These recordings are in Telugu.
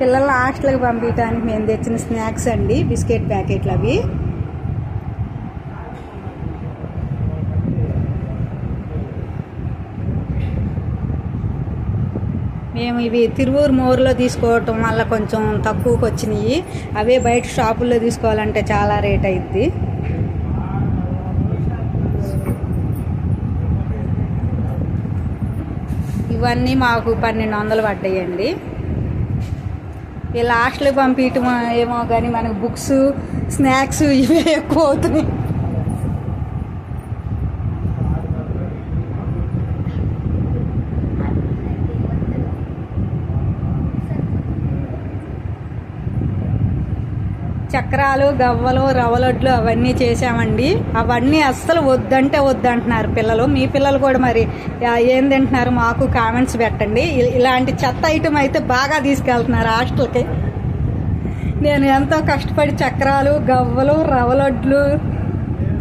పిల్లల హాస్టల్కి పంపించడానికి మేము తెచ్చిన స్నాక్స్ అండి బిస్కెట్ ప్యాకెట్లు అవి. మేము ఇవి తిరువూరు మోరులో తీసుకోవటం వల్ల కొంచెం తక్కువకి వచ్చినాయి. అవే బయట షాపుల్లో తీసుకోవాలంటే చాలా రేట్ అయింది ఇవన్నీ మాకు పన్నెండు వందలు పడ్డాయండి. ఈ లాస్ట్లో పంపించటం ఏమో కానీ మనకు బుక్స్ స్నాక్స్ ఇవే ఎక్కువ అవుతున్నాయి. చక్రాలు గవ్వలు రవ్వలొడ్లు అవన్నీ చేసామండి అవన్నీ అస్సలు వద్దంటే వద్దంటున్నారు పిల్లలు. మీ పిల్లలు కూడా మరి ఏం తింటున్నారు మాకు కామెంట్స్ పెట్టండి. ఇలాంటి చెత్త ఐటమ్ అయితే బాగా తీసుకెళ్తున్నారు హాస్టల్కి. నేను ఎంతో కష్టపడి చక్రాలు గవ్వలు రవ్వలొడ్లు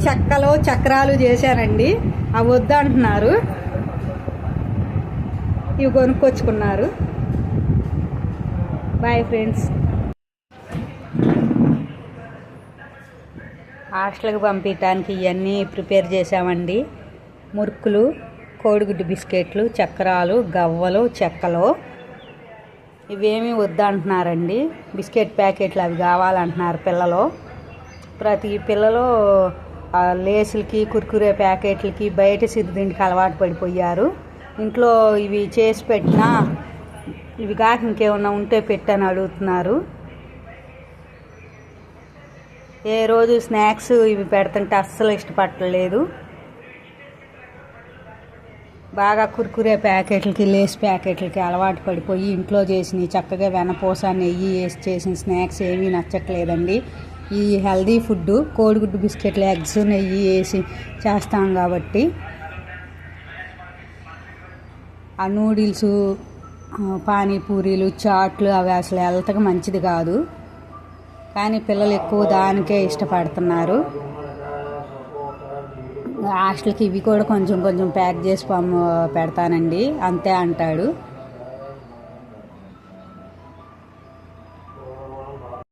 చెక్కలు చక్రాలు చేశానండి. అవి వద్దంటున్నారు. ఇవి కొనుక్కొచ్చుకున్నారు. బాయ్ ఫ్రెండ్స్ హాస్టల్కి పంపించడానికి ఇవన్నీ ప్రిపేర్ చేసామండి మురుకులు కోడిగుడ్డు బిస్కెట్లు చక్రాలు గవ్వలు చెక్కలు. ఇవేమీ వద్దంటున్నారండి. బిస్కెట్ ప్యాకెట్లు అవి కావాలంటున్నారు పిల్లలు. ప్రతి పిల్లలు లేసులకి కుర్కురే ప్యాకెట్లకి బయట సిరిదిండికి అలవాటు పడిపోయారు. ఇంట్లో ఇవి చేసి పెట్టినా ఇవి కాక ఇంకేమన్నా ఉంటే పెట్టని అడుగుతున్నారు. ఏ రోజు స్నాక్స్ ఇవి పెడుతుంటే అస్సలు ఇష్టపడలేదు బాగా కుర్కురే ప్యాకెట్లకి లేస్ ప్యాకెట్లకి అలవాటు పడిపోయి ఇంట్లో చేసిన చక్కగా వెనపూస నెయ్యి వేసి చేసిన స్నాక్స్ ఏమీ నచ్చట్లేదండి. ఈ హెల్దీ ఫుడ్ కోడిగుడ్డు బిస్కెట్లు ఎగ్స్ నెయ్యి వేసి చేస్తాం కాబట్టి. ఆ నూడిల్స్ పానీపూరీలు చాట్లు అవి అసలు హెల్త్కి మంచిది కాదు. కానీ పిల్లలు ఎక్కువ దానికే ఇష్టపడుతున్నారు. హాస్టల్కి ఇవి కూడా కొంచెం కొంచెం ప్యాక్ చేసి పెడతానండి. అంతే అంటాడు.